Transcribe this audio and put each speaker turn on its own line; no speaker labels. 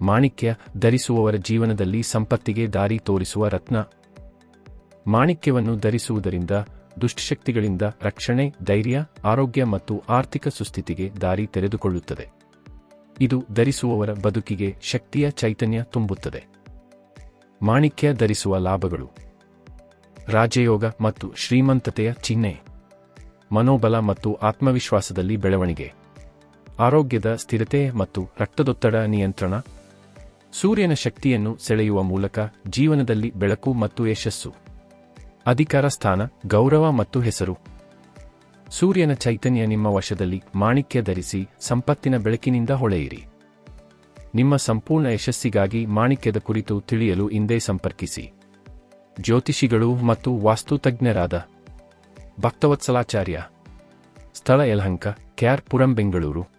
ಮಾಣಿಕ್ಯ ಧರಿಸುವವರ ಜೀವನದಲ್ಲಿ ಸಂಪತ್ತಿಗೆ ದಾರಿ ತೋರಿಸುವ ರತ್ನ. ಮಾಣಿಕ್ಯವನ್ನು ಧರಿಸುವುದರಿಂದ ದುಷ್ಟಶಕ್ತಿಗಳಿಂದ ರಕ್ಷಣೆ, ಧೈರ್ಯ, ಆರೋಗ್ಯ ಮತ್ತು ಆರ್ಥಿಕ ಸುಸ್ಥಿತಿಗೆ ದಾರಿ ತೆರೆದುಕೊಳ್ಳುತ್ತದೆ. ಇದು ಧರಿಸುವವರ ಬದುಕಿಗೆ ಶಕ್ತಿಯ ಚೈತನ್ಯ ತುಂಬುತ್ತದೆ. ಮಾಣಿಕ್ಯ ಧರಿಸುವ ಲಾಭಗಳು. ರಾಜಯೋಗ ಮತ್ತು ಶ್ರೀಮಂತತೆಯ ಚಿಹ್ನೆ. ಮನೋಬಲ ಮತ್ತು ಆತ್ಮವಿಶ್ವಾಸದಲ್ಲಿ ಬೆಳವಣಿಗೆ. ಆರೋಗ್ಯದ ಸ್ಥಿರತೆ ಮತ್ತು ರಕ್ತದೊತ್ತಡ ನಿಯಂತ್ರಣ. ಸೂರ್ಯನ ಶಕ್ತಿಯನ್ನು ಸೆಳೆಯುವ ಮೂಲಕ ಜೀವನದಲ್ಲಿ ಬೆಳಕು ಮತ್ತು ಯಶಸ್ಸು. ಅಧಿಕಾರ, ಸ್ಥಾನ, ಗೌರವ ಮತ್ತು ಹೆಸರು. ಸೂರ್ಯನ ಚೈತನ್ಯ ನಿಮ್ಮ ವಶದಲ್ಲಿ ಮಾಣಿಕ್ಯ ಧರಿಸಿ ಸಂಪತ್ತಿನ ಬೆಳಕಿನಿಂದ ಹೊಳೆಯಿರಿ. ನಿಮ್ಮ ಸಂಪೂರ್ಣ ಯಶಸ್ಸಿಗಾಗಿ ಮಾಣಿಕ್ಯದ ಕುರಿತು ತಿಳಿಯಲು ಹಿಂದೆ ಸಂಪರ್ಕಿಸಿ. ಜ್ಯೋತಿಷಿಗಳು ಮತ್ತು ವಾಸ್ತುತಜ್ಞರಾದ ಭಕ್ತವತ್ಸಲಾಚಾರ್ಯ, ಸ್ಥಳ ಯಲಹಂಕ, ಕ್ಯಾರ್ ಪುರಂ ಬೆಂಗಳೂರು